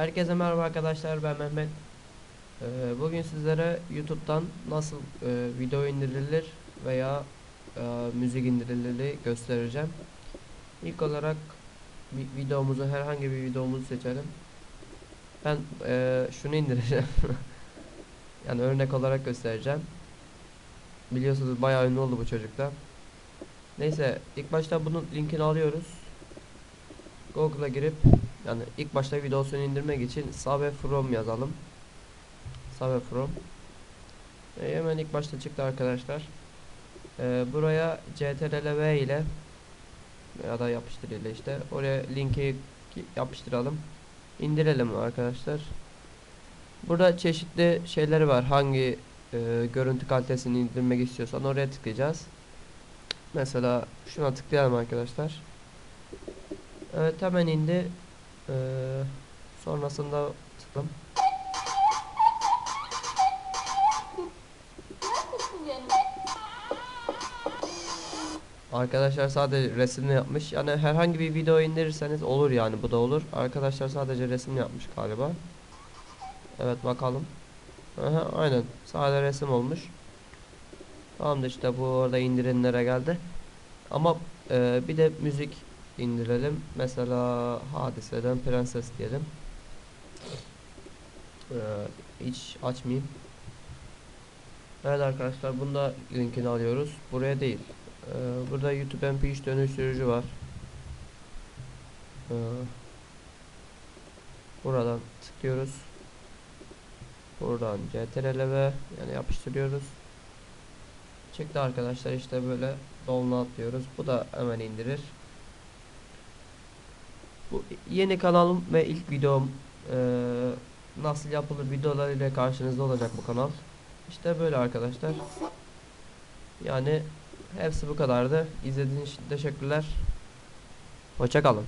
Herkese merhaba arkadaşlar ben Mehmet. Ee, bugün sizlere YouTube'dan nasıl e, video indirilir veya e, müzik indirilir göstereceğim. İlk olarak videomuzu herhangi bir videomuzu seçelim. Ben e, şunu indireceğim. yani örnek olarak göstereceğim. Biliyorsunuz bayağı ünlü oldu bu çocukta. Neyse ilk başta bunun linkini alıyoruz. Google'a girip yani ilk başta videosunu indirmek için Sabe From yazalım. Sabe From. E, hemen ilk başta çıktı arkadaşlar. E, buraya CTRL-V ile ya da yapıştır ile işte oraya linki yapıştıralım. İndirelim arkadaşlar. Burada çeşitli şeyleri var. Hangi e, görüntü kalitesini indirmek istiyorsan oraya tıklayacağız. Mesela şuna tıklayalım arkadaşlar. Evet hemen indi. Ee, sonrasında tıklım. Arkadaşlar sadece resimle yapmış. Yani herhangi bir video indirirseniz olur yani bu da olur. Arkadaşlar sadece resim yapmış galiba. Evet bakalım. Aha, aynen. Sadece resim olmuş. Tamam da işte bu orada indirenlere geldi. Ama e, bir de müzik indirelim. Mesela hadiseden prenses diyelim. Ee, hiç açmayayım. Evet arkadaşlar bunda linkini alıyoruz. Buraya değil. Ee, burada YouTube MP3 dönüştürücü var. Ee, buradan tıklıyoruz. Buradan CTRL-V yani yapıştırıyoruz. Çıktı arkadaşlar işte böyle download diyoruz. Bu da hemen indirir. Bu yeni kanalım ve ilk videom eee, nasıl yapılır videolar ile karşınızda olacak bu kanal. İşte böyle arkadaşlar. Yani hepsi bu kadardı. İzlediğiniz için teşekkürler. Hoşça kalın.